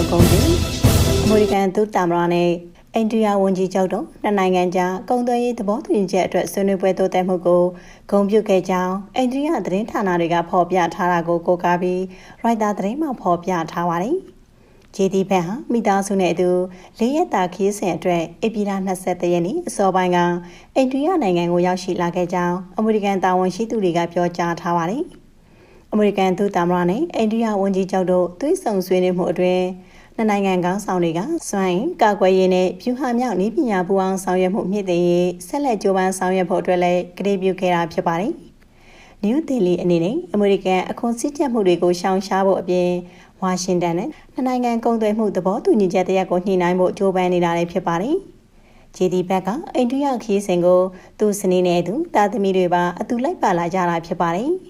ရောက်ကုန်ပြီအမေရိကန်သူတာမရာနဲ့အိန္ဒိယဝန်ကြီးချုပ်တို့နှစ်နိုင်ငံကြားကုန်သွယ်ရေးသဘောတူညီချက်အတွက်ဆွေးနွေးပွဲတိုးတက်မှုကိုဂုဏ်ပြုခဲ့ကြောင်းအိန္ဒိယသတင်းဌာနတွေကဖော်ပြထားတာကိုကိုးကားပြီးရိုက်တာသတင်းမှဖော်ပြထားပါတယ်။ JD ဘက်ဟာမိသားစုနဲ့အတူလေးရက်တာခီးစဉ်အတွက်ဧပြီလ23ရက်နေ့အစောပိုင်းကအိန္ဒိယနိုင်ငံကိုရောက်ရှိလာခဲ့ကြောင်းအမေရိကန်တာဝန်ရှိသူတွေကပြောကြားထားပါတယ်။ အမေရိကန်သူတာမရာနဲ့အိန္ဒိယဝန်ကြီးချုပ်တို့သွေးဆုံဆွေးနွေးမှုအတွင်းနှစ်နိုင်ငံကောင်းဆောင်တွေကစွမ်းကာကွယ်ရေးနဲ့ဖြူဟာမြောက်နည်းပညာပူးပေါင်းဆောင်ရွက်မှုမြင့်တင်ရေးဆက်လက်ကြိုးပမ်းဆောင်ရွက်ဖို့အတွက်လည်းကတိပြုခဲ့တာဖြစ်ပါတယ်။နယူးဒေလီအနေနဲ့အမေရိကန်အခွန်စည်းကြပ်မှုတွေကိုရှောင်ရှားဖို့အပြင်ဝါရှင်တန်နဲ့နှစ်နိုင်ငံကုန်သွယ်မှုသဘောတူညီချက်တရက်ကိုညှိနှိုင်းဖို့ကြိုးပမ်းနေတာလည်းဖြစ်ပါတယ်။ JD ဘက်ကအိန္ဒိယခီးစဉ်ကိုသူ့စနေနဲ့သူတာသမီတွေပါအတူလိုက်ပါလာကြတာဖြစ်ပါတယ်။